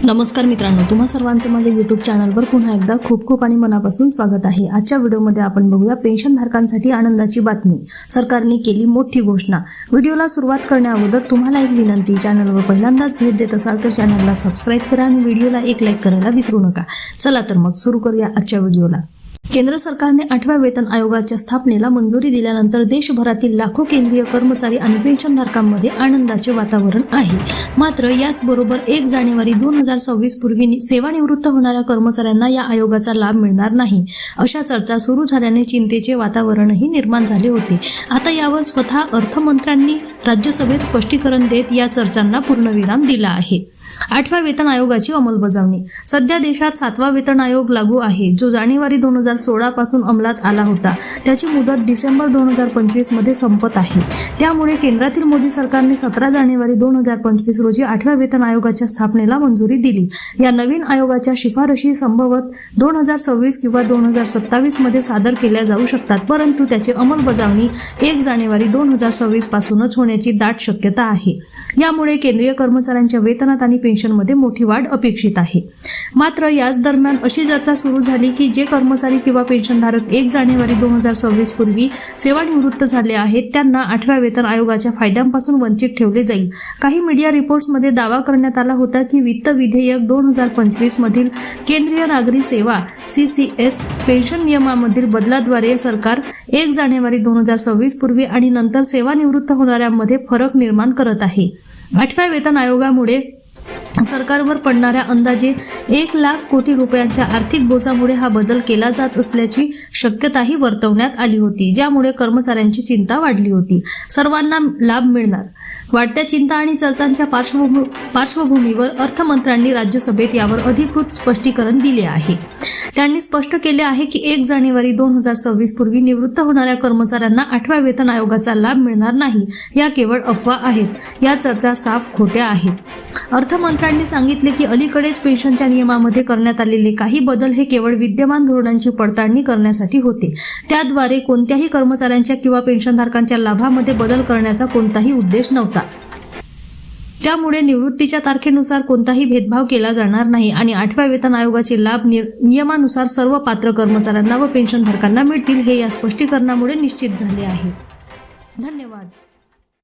नमस्कार मित्रांनो तुम्हा सर्वांचं माझ्या युट्यूब चॅनलवर पुन्हा एकदा खूप खूप आणि मनापासून स्वागत आहे. आजच्या व्हिडिओमध्ये आपण बघूया पेन्शनधारकांसाठी आनंदाची बातमी. सरकारने केली मोठी घोषणा. व्हिडिओला सुरुवात करण्याअगोदर तुम्हाला एक विनंती चॅनलवर पहिल्यांदाच भेट देत असाल तर चॅनलला सबस्क्राईब करा आणि व्हिडिओला एक लाईक करायला विसरू नका. चला तर मग सुरू करूया आजच्या व्हिडिओला. केंद्र सरकारने आठव्या वेतन आयोगाच्या स्थापनेला मंजुरी दिल्यानंतर देशभरातील लाखो केंद्रीय कर्मचारी आणि पेन्शनधारकांमध्ये आनंदाचे वातावरण आहे. मात्र याचबरोबर एक जानेवारी दोन हजार सव्वीस पूर्वी सेवानिवृत्त होणाऱ्या कर्मचाऱ्यांना या आयोगाचा लाभ मिळणार नाही. अशा चर्चा सुरू झाल्याने चिंतेचे वातावरणही निर्माण झाले होते. आता यावर स्वतः अर्थमंत्र्यांनी राज्यसभेत स्पष्टीकरण देत या चर्चांना पूर्णविराम दिला आहे. आठव्या वेतन आयोगाची अंमलबजावणी. सध्या देशात सातवा वेतन आयोग लागू आहे जो जानेवारी दोन हजार सोळा पासून अंमलात आला होता. त्याची मुदत डिसेंबर दोन हजार पंचवीसमध्ये संपत आहे. त्यामुळे केंद्रातील मोदी सरकारने सतरा जानेवारी दोन हजार पंचवीस रोजी आठव्या वेतन आयोगाच्या स्थापनेला मंजुरी दिली. या नवीन आयोगाच्या शिफारशी संभवत दोन हजार सव्वीस किंवा दोन हजार सत्तावीसमध्ये सादर केल्या जाऊ शकतात परंतु त्याची अंमलबजावणी एक जानेवारी दोन हजार सव्वीस पासूनच होण्याची दाट शक्यता आहे. यामुळे केंद्रीय कर्मचाऱ्यांच्या वेतनात आणि पेन्शनमध्ये मोठी वाढ अपेक्षित आहे. मात्र याच दरम्यान अशी चर्चा सुरू झाली की जे कर्मचारी किंवा पेन्शनधारक एक जानेवारी दोन हजार सव्वीस पूर्वी सेवानिवृत्त झाले आहेत त्यांना आठव्या वेतन आयोगाच्या फायद्यांपासून वंचित ठेवले जाईल. काही मीडिया रिपोर्ट्समध्ये दावा करण्यात आला होता की वित्त विधेयक दोन हजार पंचवीस मधील केंद्रीय नागरी सेवा सी सी एस पेन्शन नियमामधील बदलाद्वारे सरकार एक जानेवारी दोन हजार सव्वीस पूर्वी आणि नंतर सेवानिवृत्त होणाऱ्यांमध्ये फरक निर्माण करत आहे. आठव्या वेतन आयोगामुळे सरकारवर पडणाऱ्या अंदाजे एक लाख कोटी रुपयांच्या आर्थिक बोजामुळे हा बदल केला जात असल्याची शक्यताही वर्तवण्यात आली होती ज्यामुळे कर्मचाऱ्यांची चिंता वाढली होती. सर्वांना लाभ मिळणार. वाढत्या चिंता आणि चर्चांच्या पार्श्वभू पार्श्वभूमीवर अर्थमंत्र्यांनी राज्यसभेत यावर अधिकृत स्पष्टीकरण दिले आहे. त्यांनी स्पष्ट केले आहे की एक जानेवारी दोन हजार सव्वीस पूर्वी निवृत्त होणाऱ्या कर्मचाऱ्यांना आठव्या वेतन आयोगाचा लाभ मिळणार नाही या केवळ अफवा आहेत. या चर्चा साफ खोट्या आहेत. अर्थमंत्र्यांनी सांगितले की अलीकडेच पेन्शनच्या नियमामध्ये करण्यात आलेले काही बदल हे केवळ विद्यमान धोरणांची पडताळणी करण्यासाठी होते. त्याद्वारे कोणत्याही कर्मचाऱ्यांच्या किंवा पेन्शनधारकांच्या लाभामध्ये बदल करण्याचा कोणताही उद्देश नव्हता. त्यामुळे निवृत्तीच्या तारखेनुसार कोणताही भेदभाव केला जाणार नाही आणि आठव्या वेतन आयोगाचे लाभ नियमानुसार सर्व पात्र कर्मचाऱ्यांना व पेन्शनधारकांना मिळतील हे या स्पष्टीकरणामुळे निश्चित झाले आहे. धन्यवाद.